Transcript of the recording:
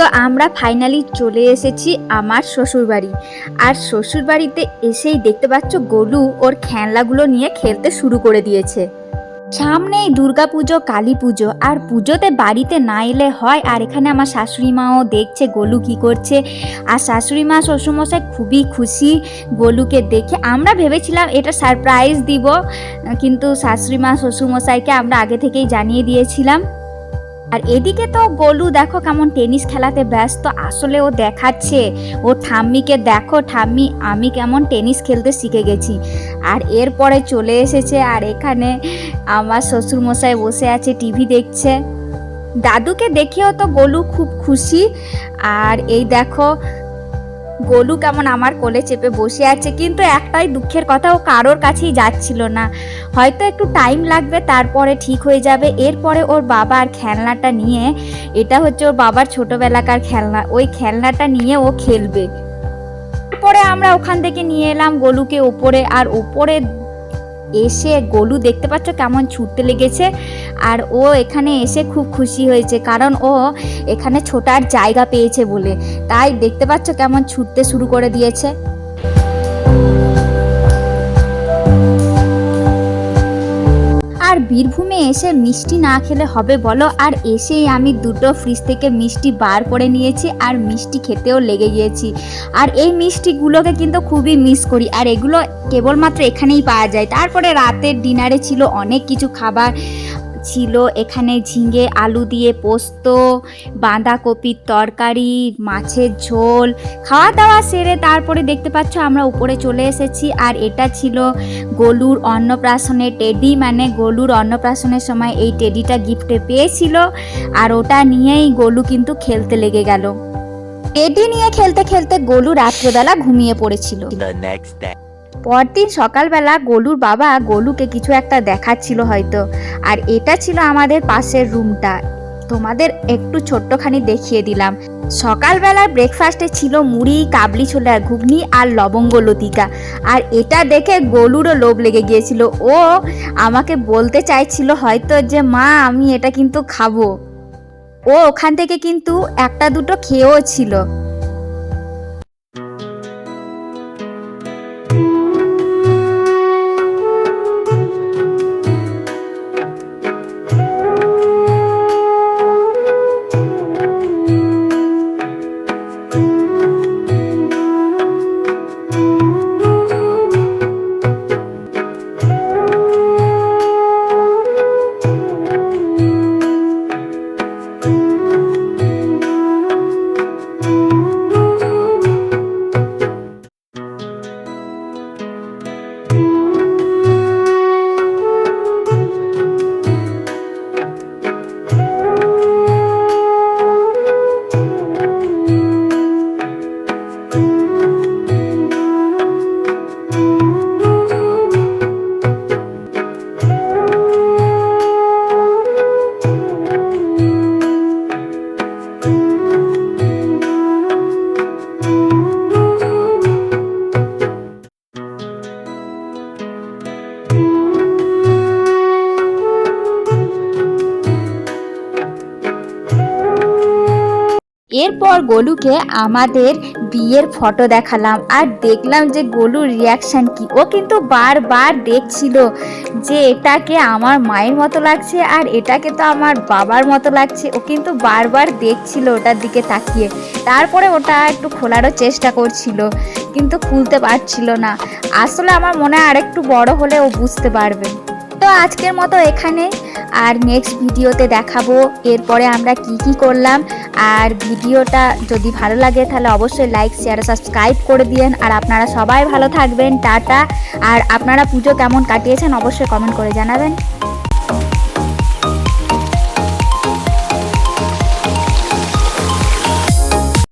তো আমরা ফাইনালি চলে এসেছি আমার শ্বশুরবাড়ি। আর শ্বশুরবাড়িতে এসেই দেখতে পাচ্ছ গোলু ওর খেলনাগুলো নিয়ে খেলতে শুরু করে দিয়েছে। সামনেই পুজো, কালী পুজো, আর পুজোতে বাড়িতে না এলে হয়। আর এখানে আমার শাশুড়ি মাও দেখছে গোলু কি করছে। আর শাশুড়ি মা শ্বশুরমশাই খুবই খুশি গোলুকে দেখে। আমরা ভেবেছিলাম এটা সারপ্রাইজ দিব, কিন্তু শাশুড়ি মা শ্বশুরমশাইকে আমরা আগে থেকেই জানিয়ে দিয়েছিলাম। আর এদিকে তো গোলু দেখো কেমন টেনিস খেলাতে ব্যস্ত, আসলে ও দেখাচ্ছে। ও ঠাম্মিকে দেখো, ঠাম্মি, আমি কেমন টেনিস খেলতে শিখে গেছি। আর এরপরে চলে এসেছে আর এখানে আমার শ্বশুরমশাই বসে আছে, টিভি দেখছে। দাদুকে দেখেও তো গোলু খুব খুশি। আর এই দেখো গোলু কেমন আমার কোলে চেপে বসে আছে, কিন্তু একটাই দুঃখের কথা, ও কারোর কাছেই যাচ্ছিল না। হয়তো একটু টাইম লাগবে, তারপরে ঠিক হয়ে যাবে। এরপরে ওর বাবা আর খেলনাটা নিয়ে, এটা হচ্ছে ওর বাবার ছোটোবেলাকার খেলনা, ওই খেলনাটা নিয়ে ও খেলবে। তারপরে আমরা ওখান থেকে নিয়ে এলাম গোলুকে ওপরে, আর ওপরে এসে গোলু দেখতে পাচ্ছ কেমন ছুটতে লেগেছে। আর ও এখানে এসে খুব খুশি হয়েছে কারণ ও এখানে ছোটার জায়গা পেয়েছে বলে। তাই দেখতে পাচ্ছ কেমন ছুটতে শুরু করে দিয়েছে। আর বীরভূমে এসে মিষ্টি না খেলে হবে বলো? আর এসেই আমি দুটো ফ্রিজ থেকে মিষ্টি বার করে নিয়েছি আর মিষ্টি খেতেও লেগে গিয়েছি। আর এই মিষ্টিগুলোকে কিন্তু খুবই মিস করি। আর এগুলো কেবলমাত্র এখানেই পাওয়া যায়। তারপরে রাতের ডিনারে ছিল অনেক কিছু খাবার। ছিল। এখানে ঝিঙে, আলু দিয়ে পোস্ত, বাঁধাকপির তরকারি, মাছের ঝোল খাওয়া দাওয়া সেরে তারপরে দেখতে পাচ্ছ আমরা উপরে চলে এসেছি। আর এটা ছিল গোলুর অন্নপ্রাশনে টেডি। মানে গোলুর অন্নপ্রাশনের সময় এই টেডিটা গিফটে পেয়েছিল। আর ওটা নিয়েই গোলু কিন্তু খেলতে লেগে গেল। টেডি নিয়ে খেলতে খেলতে গোলু রাত্রেবেলা ঘুমিয়ে পড়েছিল. পরদিন সকালবেলা গোলুর বাবা গোলুকে কিছু একটা দেখাচ্ছিল হয়তো, আর এটা ছিল আমাদের পাশের রুমটা। তোমাদের একটু ছোট্টখানি দেখিয়ে দিলাম। সকালবেলার ব্রেকফাস্টে ছিল মুড়ি, কাবলি ছোলার ঘুগনি আর লবঙ্গ লতিকা। আর এটা দেখে গোলুরও লোভ লেগে গিয়েছিল। ও আমাকে বলতে চাইছিল হয়তো যে, মা, আমি এটা কিন্তু খাব। ও ওখান থেকে কিন্তু একটা দুটো খেয়েও ছিল। এরপর গোলুকে আমাদের বিয়ের ফটো দেখালাম আর দেখলাম যে গোলুর রিয়াকশান কি। ও কিন্তু বারবার দেখছিল যে এটাকে আমার মায়ের মতো লাগছে আর এটাকে তো আমার বাবার মতো লাগছে। ও কিন্তু বারবার দেখছিল ওটার দিকে তাকিয়ে। তারপরে ওটা একটু খোলারও চেষ্টা করছিল, কিন্তু খুলতে পারছিল না। আসলে আমার মনে হয় আরেকটু বড় হলে ও বুঝতে পারবে। আজকের মতো এখানে। আর নেক্সট ভিডিওতে দেখাবো এরপরে আমরা কি কি করলাম। আর ভিডিওটা যদি ভালো লাগে তাহলে অবশ্যই লাইক শেয়ার সাবস্ক্রাইব করে দিয়েন। আর আপনারা সবাই ভালো থাকবেন। টাটা। আর আপনারা পুজো কেমন কাটিয়েছেন অবশ্যই কমেন্ট করে জানাবেন।